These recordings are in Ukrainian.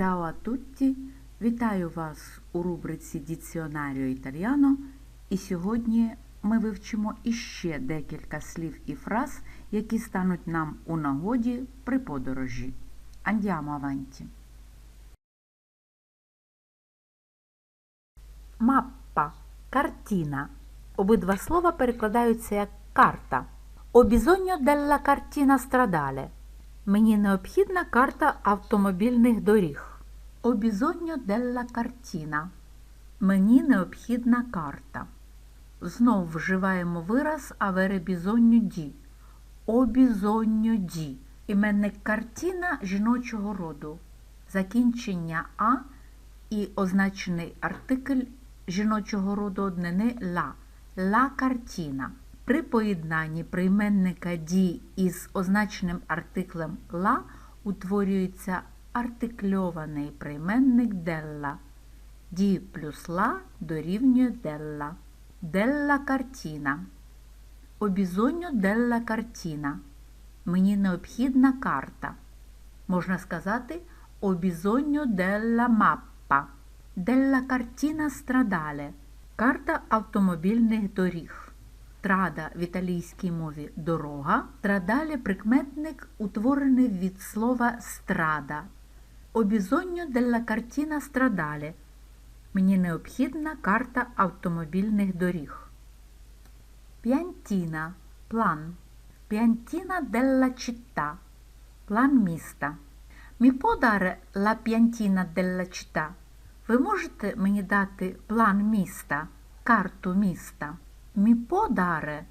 Ciao a! Вітаю вас у рубриці Діціонаріо Італіано. І сьогодні ми вивчимо іще декілька слів і фраз, які стануть нам у нагоді при подорожі. Andiamo avanti. Маппа картина. Обидва слова перекладаються як карта. Bisogno della cartina stradale. Мені необхідна карта автомобільних доріг. Ho bisogno della cartina. Мені необхідна карта. Знов вживаємо вираз bisogno di. Ho bisogno di. Іменник картина жіночого роду. Закінчення А і означений артикль жіночого роду однини ла. Ла картина. При поєднанні прийменника ді із означеним артиклем ла утворюється артикльований прийменник делла. Ді плюс ла дорівнює делла. Делла картина. Обізонню делла картина. Мені необхідна карта. Можна сказати обізонню делла маппа. Делла картина страдале. Карта автомобільних доріг. Трада в італійській мові дорога. Страдале прикметник утворений від слова страда. Обізонню делла картина страдале. Мені необхідна карта автомобільних доріг. П'янтіна план. П'янтіна делла città. План міста. Мі подare la piantina della città. Ви можете мені дати план міста, карту міста? Мі подаре,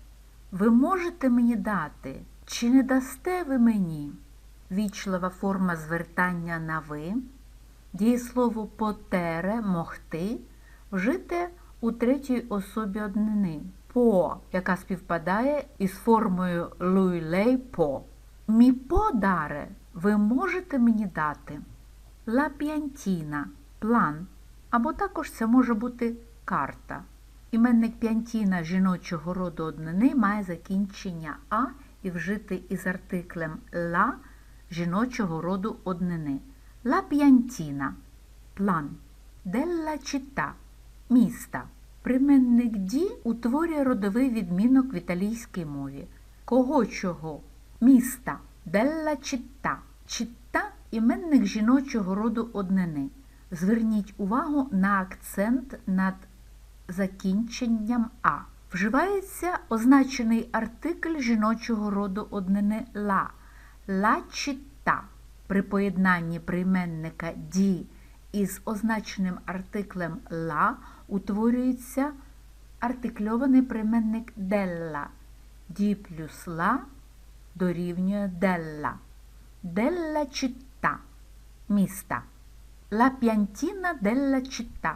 ви можете мені дати, чи не дасте ви мені? Вічлива форма звертання на ви. Дієслово потере могти вжите у третій особі однини по, яка співпадає із формою луй-лей по. Мі подаре, ви можете мені дати? Ла п'янтіна план, або також це може бути карта. Іменник п'янтіна жіночого роду однини має закінчення А і вжити із артиклем ла жіночого роду однини. Ла п'янтіна план. Делла città міста. Применник ді утворює родовий відмінок в італійській мові. Кого чого? Міста. Делла città. Città – іменник жіночого роду однини. Зверніть увагу на акцент над закінченням А. Вживається означений артикль жіночого роду однини ла. Ла чита. При поєднанні прийменника ді із означеним артиклем ла утворюється артикльований прийменник делла. Ді плюс ла дорівнює делла. Делла città – міста. La piantina della città.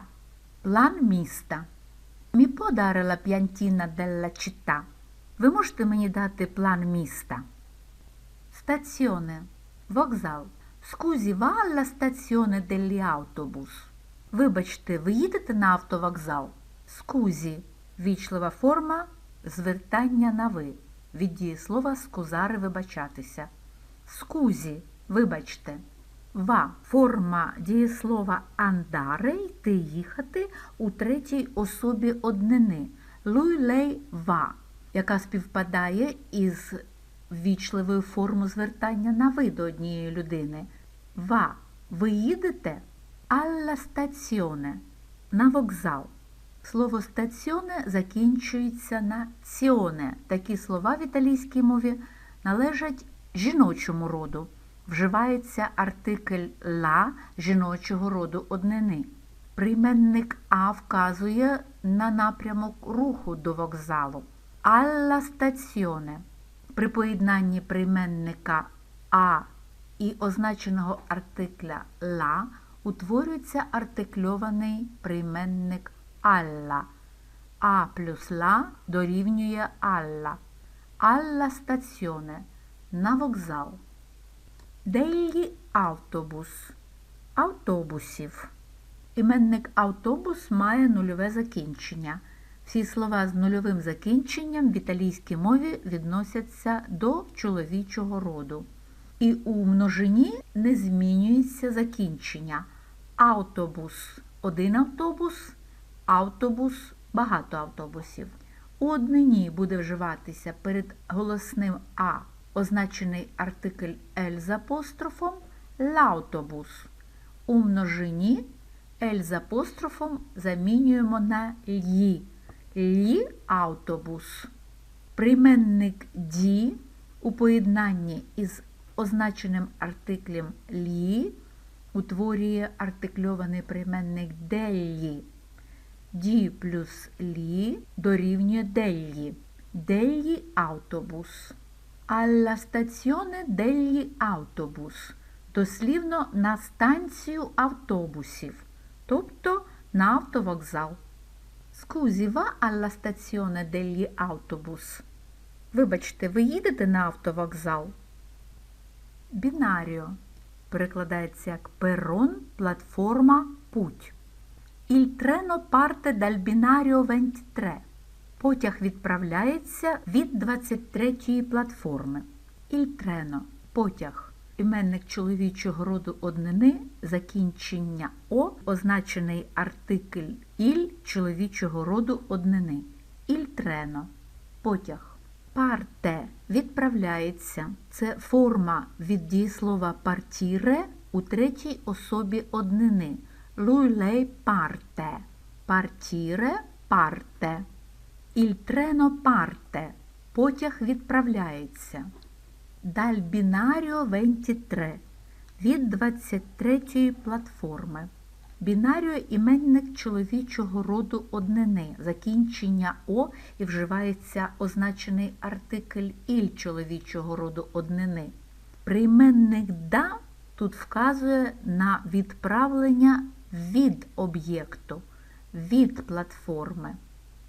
План міста. Мі подаре la piantina della città. Ви можете мені дати план міста? Стаціоне. Вокзал. Скузі alla stazione degli autobus. Вибачте, ви їдете на автовокзал? Скузі. Вічлива форма звертання на ви. Від дієслова скузари вибачатися. Скузі. Вибачте. Ва форма дієслова андаре йти їхати у третій особі однини луй лей ва, яка співпадає із ввічливою формою звертання на ви до однієї людини. Ва ви їдете алла стаціоне на вокзал. Слово стаціоне закінчується на ціоне. Такі слова в італійській мові належать жіночому роду вживається артикль ла жіночого роду однини. Прийменник А вказує на напрямок руху до вокзалу. Алла стаціоне. При поєднанні прийменника А і означеного артикля ла утворюється артикльований прийменник алла. А плюс ла дорівнює алла. Алла стаціоне на вокзал. Дейлі автобус. Автобусів. Іменник автобус має нульове закінчення. Всі слова з нульовим закінченням в італійській мові відносяться до чоловічого роду. І у множині не змінюється закінчення. Автобус один автобус, автобус багато автобусів. У однині буде вживатися перед голосним А означений артикль L з апострофом лаутобус. У множині L з апострофом замінюємо на лі. Лі автобус. Прийменник ді у поєднанні із означеним артиклем лі утворює артикльований прийменник деллі. Ді плюс лі дорівнює деллі. Деллі автобус. Alla stazione degli autobus. Дослівно на станцію автобусів, тобто на автовокзал. Scusi, va alla stazione degli autobus. Вибачте, ви їдете на автовокзал? Бінаріо перекладається як перон, платформа, путь. Il treno parte dal binario 23. Потяг відправляється від 23-ї платформи. Il treno – потяг. Іменник чоловічого роду однини, закінчення О, означений артикль «іль» чоловічого роду однини. Treno – потяг. Парте відправляється. Це форма від дієслова партіре у третій особі однини. Lei parte. Partire parte. Il treno. Потяг відправляється. Dal binario 23. Від 23-ї платформи. Бінаріо іменник чоловічого роду однини. Закінчення О і вживається означений артикль іль чоловічого роду однини. Прийменник да тут вказує на відправлення від об'єкту, від платформи.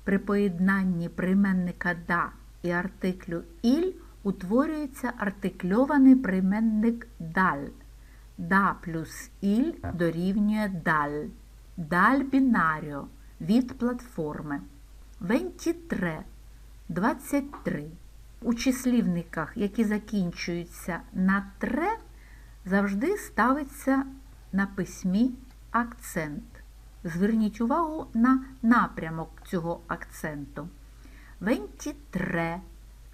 При поєднанні прийменника да і артиклю іль утворюється артикльований прийменник даль. Да плюс іль дорівнює даль. Даль бінаріо від платформи. 23 23. У числівниках, які закінчуються на тре, завжди ставиться на письмі акцент. Зверніть увагу на напрямок цього акценту. 23,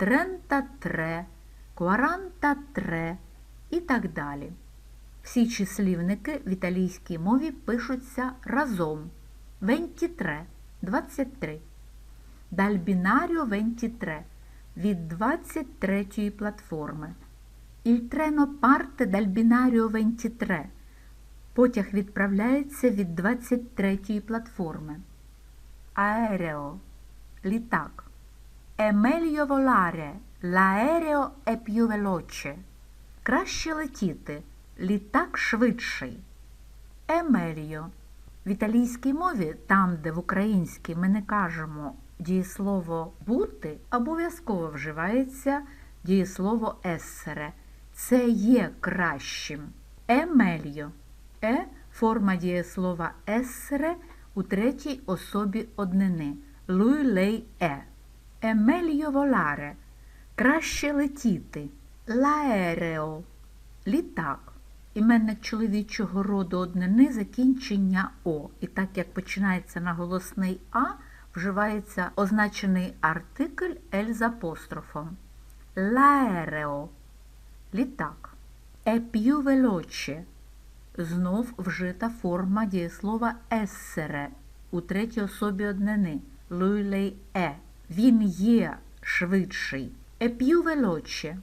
33, 43 і так далі. Всі числівники в італійській мові пишуться разом. 23 23. Даль бінаріо 23 від 23-ї платформи. Il treno parte dal 23. Потяг відправляється від 23-ї платформи. Аерео літак. È meglio volare. L'aereo è più veloce. Краще летіти. Літак швидший. È meglio. В італійській мові, там, де в українській ми не кажемо дієслово бути, обов'язково вживається дієслово ессере. Це є кращим. È meglio. Е форма дієслова ессере у третій особі однини. Lui, lei, è. Meglio volare. Краще летіти. L'aereo. Літак. Іменник чоловічого роду однини закінчення О. І так як починається на голосний А, вживається означений артикль L з апострофом. L'aereo. Літак. Più veloce. Знов вжита форма дієслова essere у третій особі однини. Lei, è. Він є швидший. È più veloce.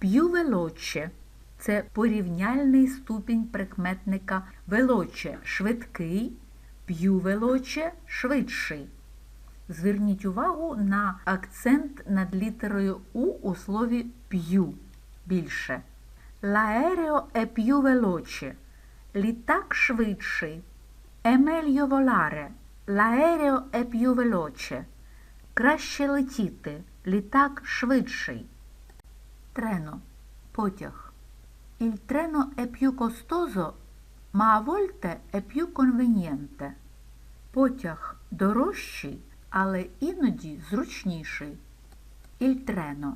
Più veloce – це порівняльний ступінь прикметника veloce – швидкий, più veloce – швидший. Зверніть увагу на акцент над літерою У у слові più – більше. L'aereo è più veloce. Літак швидший. È meglio volare. L'aereo è più. Краще летіти. Літак швидший. Трено. Потяг. Il treno è più costoso, ma a volte è più conveniente. Потяг дорожчий, але іноді зручніший. Il treno.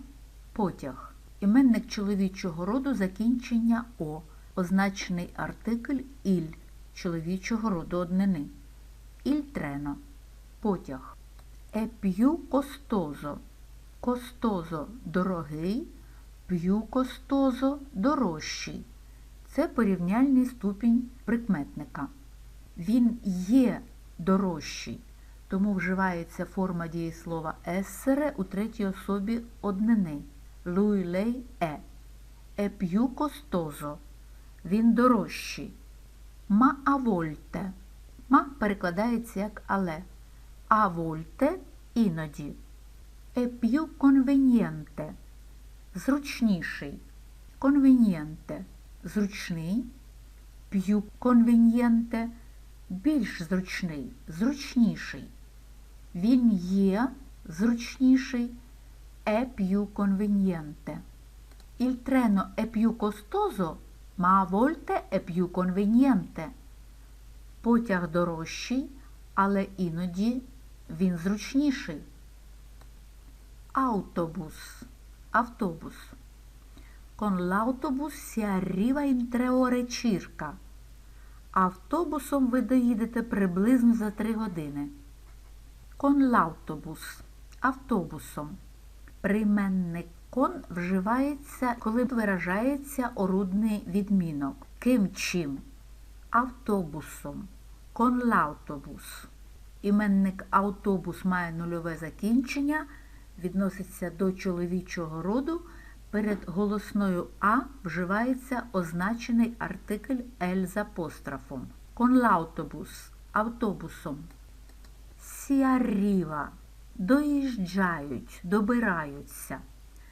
Потяг. Іменник чоловічого роду закінчення О, означений артикль іль чоловічого роду однини. Іль трено потяг. Е п'ю костозо. Костозо дорогий, п'ю костозо дорожчий. Це порівняльний ступінь прикметника. Він є дорожчий, тому вживається форма дієслова ессере у третій особі однини. È. È più costoso. Він дорожчий. A volte. Ма перекладається як але. A volte іноді. Più conveniente. Зручніший. Conveniente. Зручний. Più conveniente. Більш зручний. Зручніший. Він є зручніший. È più conveniente. Il treno è più costoso, ma a volte è più conveniente. Потяг дорожчий, але іноді він зручніший. Автобус. Автобус. Con l'autobus si arriva in tre ore circa. Автобусом ви доїдете приблизно за три години. Con l'autobus. Автобусом. Прийменник кон вживається, коли виражається орудний відмінок. Ким чим? Автобусом. Con l'autobus. Іменник автобус має нульове закінчення, відноситься до чоловічого роду. Перед голосною А вживається означений артикль «ель» з апострофом. L'autobus. Автобусом. Arriva. Доїжджають, добираються.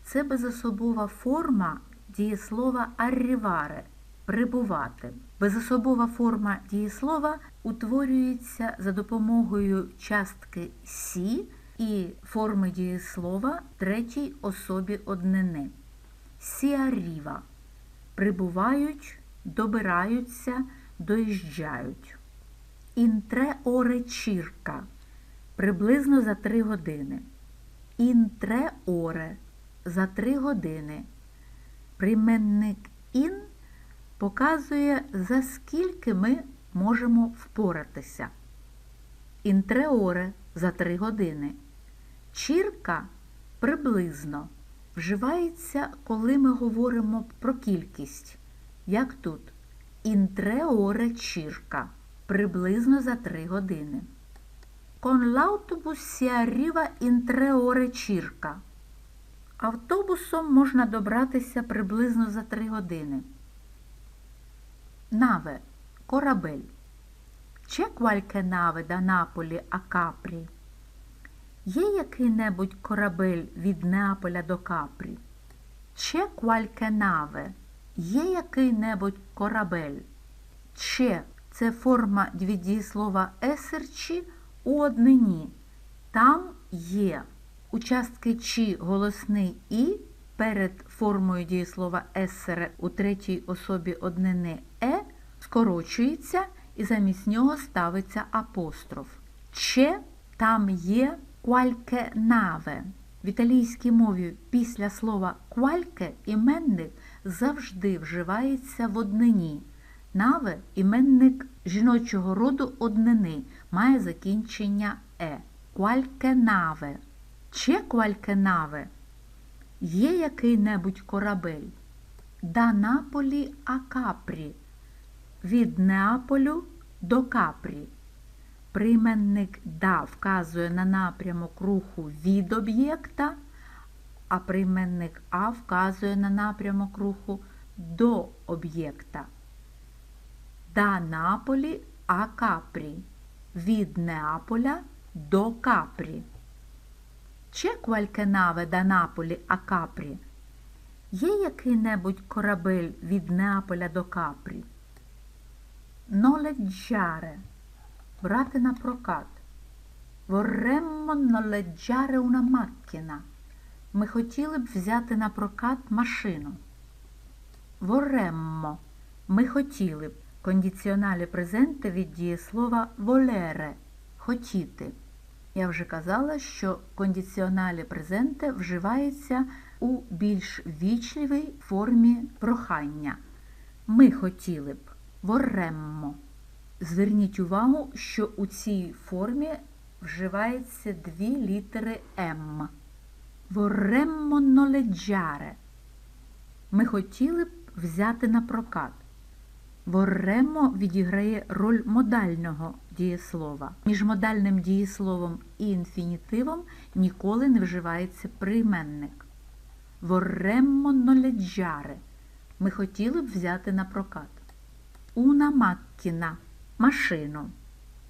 Це безособова форма дієслова arrivare – прибувати. Безособова форма дієслова утворюється за допомогою частки сі і форми дієслова третій особі однини. Arriva – прибувають, добираються, доїжджають. Tre – приблизно за три години. Ore – за три години. Прийменник in показує, за скільки ми можемо впоратися. Ore – за три години. Чірка приблизно вживається, коли ми говоримо про кількість. Як тут? Ore circa – приблизно за три години. Con l'autobus si arriva in. Автобусом можна добратися приблизно за три години. Наве корабель. C'è qualche nave da Napoli a Capri? Є який-небудь корабель від Неаполя до Капрі? C'è qualche nave? Є який-небудь корабель? Че це форма дієслова есерчі у однині. Там є участки чи голосний і перед формою дієслова есере у третій особі однини е скорочується і замість нього ставиться апостроф. Че там є qualche nave. В італійській мові після слова qualche іменник завжди вживається в однині. Наве іменник жіночого роду однини має закінчення е. Qualche nave. C'è qualche nave? Є який-небудь корабель. Да Наполі а Капрі. Від Неаполю до Капрі. Прийменник да вказує на напрямок руху від об'єкта, а прийменник а вказує на напрямок руху до об'єкта. Да Наполі а Капрі. Від Неаполя до Капрі. C'è qualche nave da Napoli a Capri? Є який-небудь корабель від Неаполя до Капрі? Ноледжаре. Брати на прокат. Vorremmo noleggiare una macchina. Ми хотіли б взяти на прокат машину. Vorremmo. Ми хотіли б. Кондиціоналі презенти від дієслова volere – хотіти. Я вже казала, що кондиціоналі презенте вживається у більш вічливій формі прохання. Ми хотіли б vorremmo. Зверніть увагу, що у цій формі вживається дві літери М. Vorremmo noleggiare. Ми хотіли б взяти на прокат. Vorremmo відіграє роль модального дієслова. Між модальним дієсловом і інфінітивом ніколи не вживається прийменник. Vorremmo noleggiare. Ми хотіли б взяти на прокат. Una macchina – машину.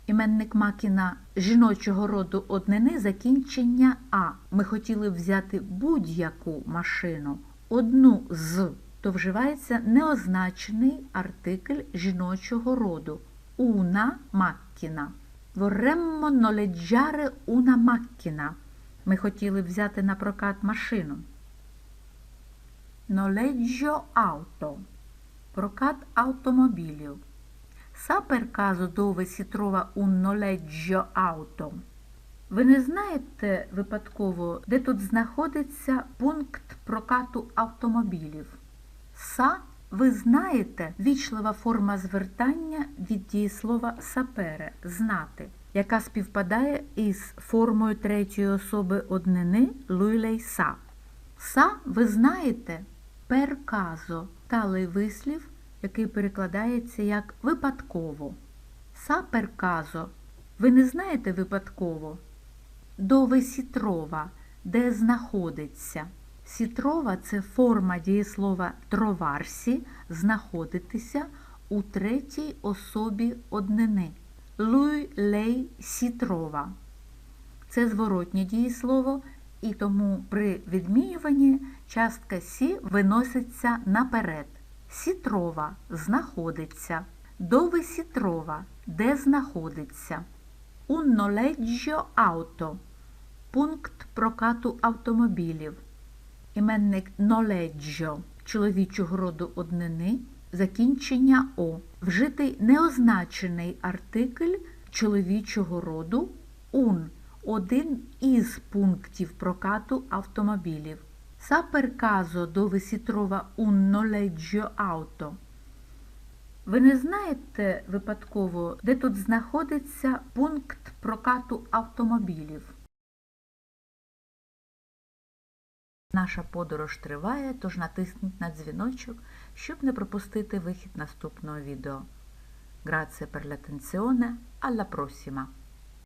Іменник макіна жіночого роду однини закінчення А. Ми хотіли б взяти будь-яку машину, одну з, то вживається неозначений артикль жіночого роду una macchina. Vorremmo noleggiare una macchina. Ми хотіли взяти на прокат машину. Noleggio auto. Прокат автомобілів. Caso dove si trova un noleggio auto? Ви не знаєте випадково, де тут знаходиться пункт прокату автомобілів? Са ви знаєте вічлива форма звертання від дієслова сапере знати, яка співпадає із формою третьої особи однини луйлей са. Са ви знаєте caso – талий вислів, який перекладається як випадково. Са caso – ви не знаєте випадково. Дове сітрова, де знаходиться. Сітрова це форма дієслова троварсі знаходитися у третій особі однини. Луй лей сітрова. Це зворотнє дієслово, і тому при відмінюванні частка сі виноситься наперед. Сітрова знаходиться. Дове сітрова, де знаходиться. Un noleggio пункт прокату автомобілів. Іменник noleggio чоловічого роду однини, закінчення О. Вжитий неозначений артикль чоловічого роду un – один із пунктів прокату автомобілів. Dove si trova un noleggio auto? Ви не знаєте випадково, де тут знаходиться пункт прокату автомобілів? Наша подорож триває, тож натисніть на дзвіночок, щоб не пропустити вихід наступного відео. Grazie per l'attenzione, alla prossima!